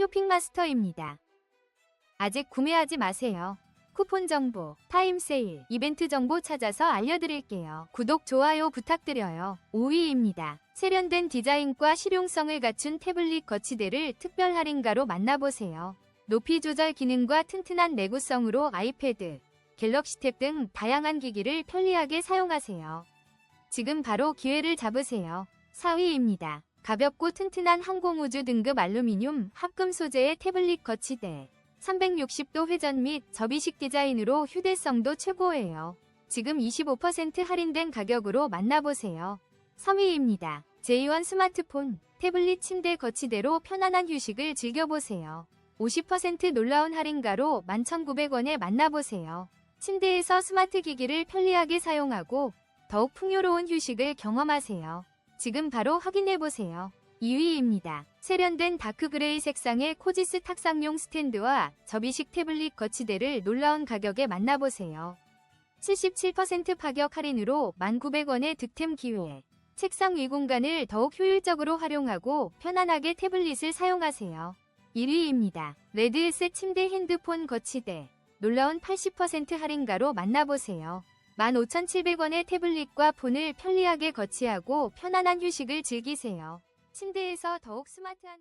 쇼핑마스터입니다. 아직 구매하지 마세요. 쿠폰 정보, 타임 세일, 이벤트 정보 찾아서 알려드릴게요. 구독, 좋아요 부탁드려요. 5위입니다. 세련된 디자인과 실용성을 갖춘 태블릿 거치대를 특별 할인가로 만나보세요. 높이 조절 기능과 튼튼한 내구성으로 아이패드, 갤럭시 탭등 다양한 기기를 편리하게 사용하세요. 지금 바로 기회를 잡으세요. 4위입니다. 가볍고 튼튼한 항공우주 등급 알루미늄 합금 소재의 태블릿 거치대. 360도 회전 및 접이식 디자인으로 휴대성도 최고예요. 지금 25% 할인된 가격으로 만나보세요. 3위입니다. 제2원 스마트폰, 태블릿 침대 거치대로 편안한 휴식을 즐겨보세요. 50% 놀라운 할인가로 11,900원에 만나보세요. 침대에서 스마트 기기를 편리하게 사용하고 더욱 풍요로운 휴식을 경험하세요. 지금 바로 확인해보세요. 2위입니다. 세련된 다크그레이 색상의 코지스 탁상용 스탠드와 접이식 태블릿 거치대를 놀라운 가격에 만나보세요. 77% 파격 할인으로 1,900원의 득템 기회. 책상 위 공간을 더욱 효율적으로 활용하고 편안하게 태블릿을 사용하세요. 1위입니다. 레드에셋 침대 핸드폰 거치대. 놀라운 80% 할인가로 만나보세요. 15,700원의 태블릿과 폰을 편리하게 거치하고 편안한 휴식을 즐기세요. 침대에서 더욱 스마트한